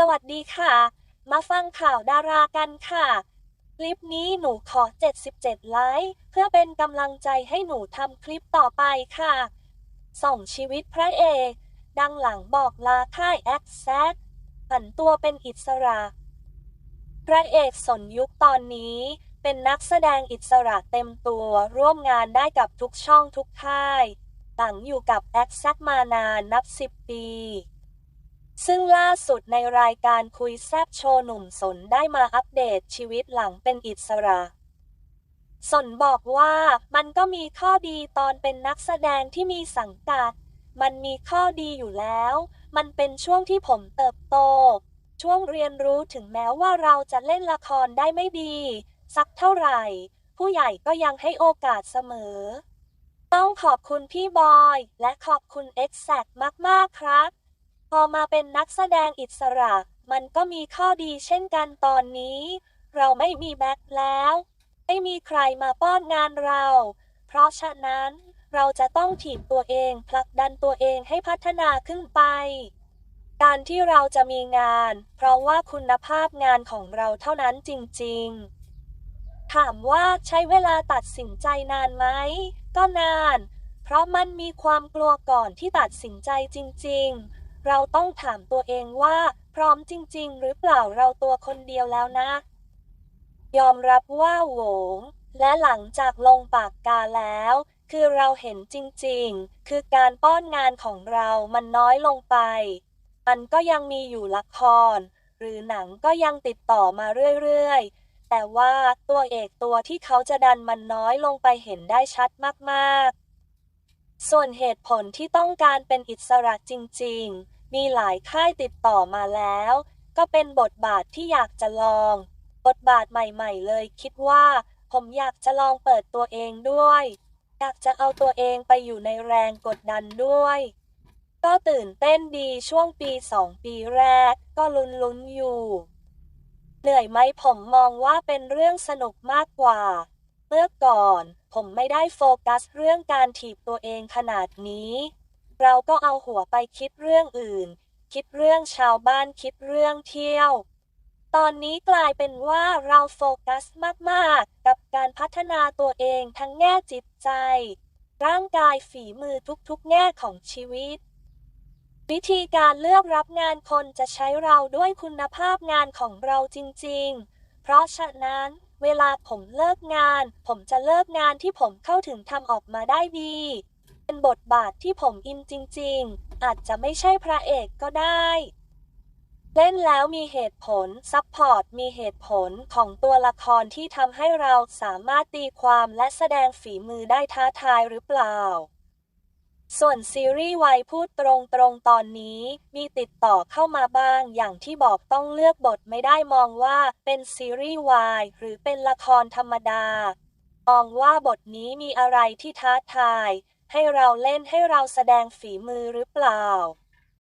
สวัสดีค่ะ มาฟังข่าวดารากันค่ะ คลิปนี้หนูขอ 77 ไลค์เพื่อเป็นกำลังใจให้หนูทำคลิปต่อไปค่ะ ส่องชีวิตพระเอก ดังหลังบอกลาค่ายแอคแซดผันตัวเป็นอิสระ พระเอกสนยุคตอนนี้เป็นนักแสดงอิสระเต็มตัวร่วมงานได้กับทุกช่องทุกค่ายหลังอยู่กับแอคแซดมานานนับ 10 ปี ซึ่งล่าสุดในรายการคุยแซบโชว์หนุ่มสนได้มาอัปเดตชีวิตหลังเป็นอิสระ สนบอกว่ามันก็มีข้อดีตอนเป็นนักแสดงที่มีสังกัด มันมีข้อดีอยู่แล้ว มันเป็นช่วงที่ผมเติบโต ช่วงเรียนรู้ถึงแม้ว่าเราจะเล่นละครได้ไม่ดี สักเท่าไหร่ ผู้ใหญ่ก็ยังให้โอกาสเสมอ ต้องขอบคุณพี่บอย และขอบคุณ e x a c t มาก ๆ ครับ อมาเป็นนักแสดงอิสระ มันก็มีข้อดีเช่นกันตอนนี้ เราไม่มีแบ็คแล้ว ไม่มีใครมาป้อนงานเรา เพราะฉะนั้นเราจะต้องถีบตัวเองผลักดันตัวเองให้พัฒนาขึ้นไป การที่เราจะมีงาน เพราะว่าคุณภาพงานของเราเท่านั้นจริง ๆ ถามว่าใช้เวลาตัดสินใจนานไหม ก็นาน เพราะมันมีความกลัวก่อนที่ตัดสินใจจริง ๆ เราต้องถามตัวเองว่า พร้อมจริง ๆ หรือเปล่าเราตัวคนเดียวแล้วนะ ยอมรับว่าโหงและหลังจากลงปากกาแล้ว คือเราเห็นจริง ๆ คือการป้อนงานของเรามันน้อยลงไป มันก็ยังมีอยู่ละคร หรือหนังก็ยังติดต่อมาเรื่อยๆ แต่ว่าตัวเอกตัวที่เขาจะดันมันน้อยลงไปเห็นได้ชัดมากๆ ส่วนเหตุผลที่ต้องการเป็นอิสระจริง ๆ มีหลายค่ายติดต่อมาแล้ว ก็เป็นบทบาทที่อยากจะลอง บทบาทใหม่ ๆ เลยคิดว่า ผมอยากจะลองเปิดตัวเองด้วย อยากจะเอาตัวเองไปอยู่ในแรงกดดันด้วย ก็ตื่นเต้นดีช่วงปีสองปีแรก ก็ลุ้นลุ้นๆอยู่ เหนื่อยไหมผมมองว่าเป็นเรื่องสนุกมากกว่า เมื่อก่อน ผมไม่ได้โฟกัสเรื่องการถีบตัวเองขนาดนี้ เราก็เอาหัวไปคิดเรื่องอื่น คิดเรื่องชาวบ้านคิดเรื่องเที่ยว ตอนนี้กลายเป็นว่าเราโฟกัสมากๆ กับการพัฒนาตัวเองทั้งแง่จิตใจ ร่างกายฝีมือทุกๆ แง่ของชีวิต วิธีการเลือกรับงานคนจะใช้เราด้วยคุณภาพงานของเราจริง ๆ เพราะฉะนั้นเวลาผมเลิกงาน ผมจะเลิกงานที่ผมเข้าถึงทำออกมาได้ดี เป็นบทบาทที่ผมอินจริง ๆ อาจจะไม่ใช่พระเอกก็ได้ เล่นแล้วมีเหตุผล ซัพพอร์ต มีเหตุผลของตัวละครที่ทำให้เราสามารถตีความและแสดงฝีมือได้ท้าทายหรือเปล่า ส่วนซีรีส์วัยพูดตรงๆตอนนี้ มีติดต่อเข้ามาบ้างอย่างที่บอกต้องเลือกบทไม่ได้มองว่าเป็นซีรีส์วายหรือเป็นละครธรรมดามองว่าบทนี้มีอะไรที่ท้าทาย ให้เราเล่นให้เราแสดงฝีมือหรือเปล่า